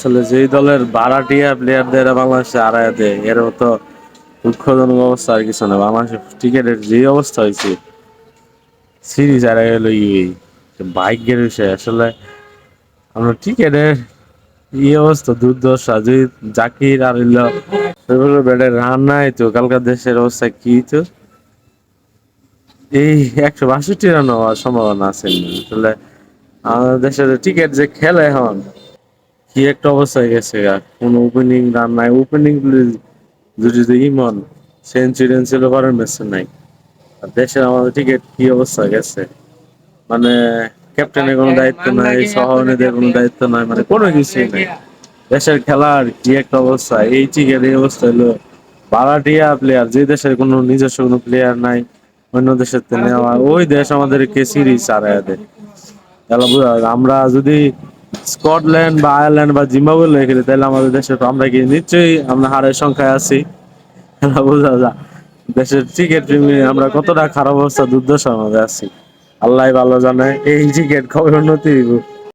আসলে যেই দলের ভাড়াটিয়া প্লেয়ারদের বাংলাদেশে হারায় দেয় এর তো দুঃখজনক অবস্থা আর কিছু না। বাংলাদেশের টিকেটের যে অবস্থা হয়েছে, সিরিজ হারাই গেল এই ভাগ্যের বিষয় আসলে আমরা টিকেটের এই অবস্থা, দুর্দশা। যদি জাকির আর হইল ব্যাটের রান নাই তো, কালকার দেশের অবস্থা কি তো? এই একশো বাষট্টি রান হওয়ার সম্ভাবনা আছে। আসলে আমাদের দেশের টিকেট যে খেলে এখন কি একটা অবস্থায় গেছে গা। কোনো ওপেনিং রান নাই ওপেনিং যদি যে ইমন সেঞ্চুরি ছিল করার ম্যাচে নাই। আর দেশের আমাদের টিকিট কি অবস্থা গেছে? মানে ক্যাপ্টেনের কোনো দায়িত্ব নাই সহনীদের কোনো দায়িত্ব নাই মানে কোনো কিছুই নাই। দেশের খেলার কি একটা অবস্থা এই টিকেট এই অবস্থা হলো ভাড়াটিয়া প্লেয়ার যে দেশের কোনো নিজস্ব কোনো প্লেয়ার নাই অন্য দেশের নেওয়া। ওই দেশ আমাদেরকে সিরিজ হারায় দেয়। আমরা যদি স্কটল্যান্ড বা আয়ারল্যান্ড বা জিম্বাবুয়ে লয়ে খেলি তাহলে আমাদের দেশে তো আমরা কি নিশ্চয়ই আমরা হারের সংখ্যায় আছি। বোঝা যা দেশের ক্রিকেট প্রেমী আমরা কতটা খারাপ অবস্থা, দুর্দশার আমাদের আছি। আল্লাহ ভালো জানে, এই ক্রিকেট কবে উন্নতি